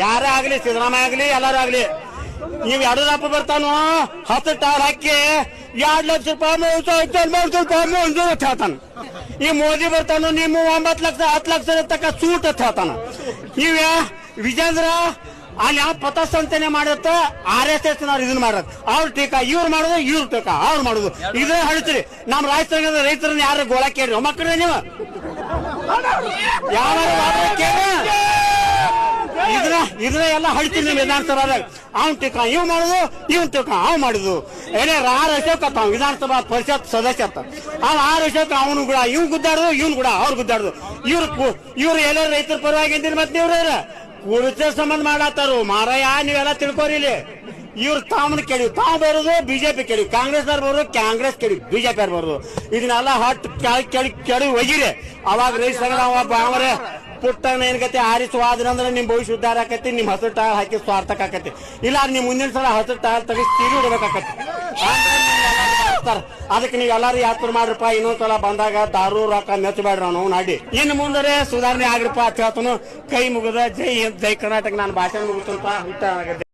ಯಾರೇ ಆಗ್ಲಿ, ಸಿದ್ದರಾಮಯ್ಯ ಆಗ್ಲಿ, ಎಲ್ಲಾರು ಆಗ್ಲಿ, ನೀವ್ ಯಡಿಯೂರಪ್ಪ ಬರ್ತಾನು, ಹತ್ತು ಟಾರ್ ಹಾಕಿ, ಎರಡ್ ಲಕ್ಷ ರೂಪಾಯಿ ಹೇಳ್ತಾನ. ಈ ಮೋದಿ ಬರ್ತಾನು, ನಿಮ್ಮ ಒಂಬತ್ತು ಲಕ್ಷ, ಹತ್ತು ಲಕ್ಷ ತಕ್ಕ ಸೂಟ್ ಹೇಳ್ತಾನ. ನೀವ್, ವಿಜೇಂದ್ರ ಅಲ್ಲಿ ಯಾವ ಪಥಸಂಚನೆ ಮಾಡತ್ತ ಆರ್ ಎಸ್ ಎಸ್ ನವ್ರು ಇದನ್ನ ಮಾಡತ್ ಅವ್ರ ಟೀಕಾ, ಇವ್ರು ಮಾಡೋದು, ಇವ್ರ ಟೀಕಾ, ಅವ್ರು ಮಾಡೋದು. ಇದೇ ಹೇಳ್ತೀರಿ ನಮ್ಮ ರಾಜಸ್ಥಾನದ ರೈತರನ್ನ ಯಾರು ಗೋಳ ಕೇಳ್ರಿ? ಮಕ್ಕಳು ನೀವು. ಯಾವ ಕೇಳಿ ಇದನ್ನ ಎಲ್ಲ ಹಳ್ತೀನಿ ವಿಧಾನಸಭಾದಾಗ. ಅವ್ನು ಟಿಕ ಇವ್ ಮಾಡುದು, ಇವ್ನ್ ಟಿಕ ಅವ್ ಮಾಡುದು. ಏನೇ ಆರ್ ಅಶೋಕ್ ಅತ್ತ ಅವ್ನ್ ವಿಧಾನಸಭಾ ಪರಿಷತ್ ಸದಸ್ಯ ಅಂತ. ಅವ್ ಆರ್ ಅಶೋಕ ಅವನು ಕೂಡ ಇವ್ ಗುದ್ದಾಡುದು, ಇವ್ನು ಕೂಡ, ಅವ್ರು ಗುದ್ದಾಡುದು. ಇವ್ರು ಇವ್ರು ಎಲ್ಲ ರೈತರ ಪರವಾಗಿ ಮತ್ತೆ ಇವ್ರ ಕುರಿತ ಸಂಬಂಧ ಮಾಡತ್ತಾರು. ಮಾರಾಯ ನೀವೆಲ್ಲ ತಿಳ್ಕೊರಿ ಇಲ್ಲಿ. ಇವ್ರು ತಾಮನ್ ಕೇಳಿ ತಾವು ಬರೋದು ಬಿಜೆಪಿ ಕೇಳಿ ಕಾಂಗ್ರೆಸ್ ಅವ್ರು ಬರೋದು ಕಾಂಗ್ರೆಸ್ ಕೇಳಿ ಬಿಜೆಪಿ ಅವ್ರು ಬರೋದು. ಇದನ್ನೆಲ್ಲ ಹಟ್ ಕೇಳಿ ಕೇಳಿ ಒಯ್ಯಿರಿ. ಒಗಿರಿ ಅವಾಗ ರೈತ ಸಂಘ ಪುಟ್ಟನ ಏನ್ ಆರಿಸುವಾದ್ರಂದ್ರೆ ನಿಮ್ಮ ಭವಿಷ್ಯ ಉದ್ದಾರ ಆಕತಿ, ನಿಮ್ ಹಸಿರು ಟಾಲ್ ಹಾಕಿ ಸ್ವಾರ್ಥಕ್ ಆಕತಿ. ಇಲ್ಲ ನಿಮ್ ಮುಂದಿನ ಸಲ ಹಸಿರು ಟಾಲ್ ತೆಗಿಸಿ ತೀರಿ ಇಡ್ಬೇಕಾಕತಿ ಅದಕ್ಕೆ ನೀವು ಎಲ್ಲಾರು ಯಾತ್ರ ಮಾಡ್ರಪ್ಪ ಇನ್ನೊಂದ್ಸಲ ಬಂದಾಗ ದಾರು, ರೊಕ್ಕ ಮೆಚ್ಚಬೇಡ್ರ ನಾವು ನಾಡಿ. ಇನ್ನು ಮುಂದ್ರೆ ಸುಧಾರಣೆ ಆಗ್ರಪ್ಪ ಅಂತ ಹೇಳ್ತಾನು. ಕೈ ಮುಗಿದ ಜೈ ಜೈ ಕರ್ನಾಟಕ. ನಾನು ಭಾಷಣ ಮುಗಿತಂತ ಅಂತ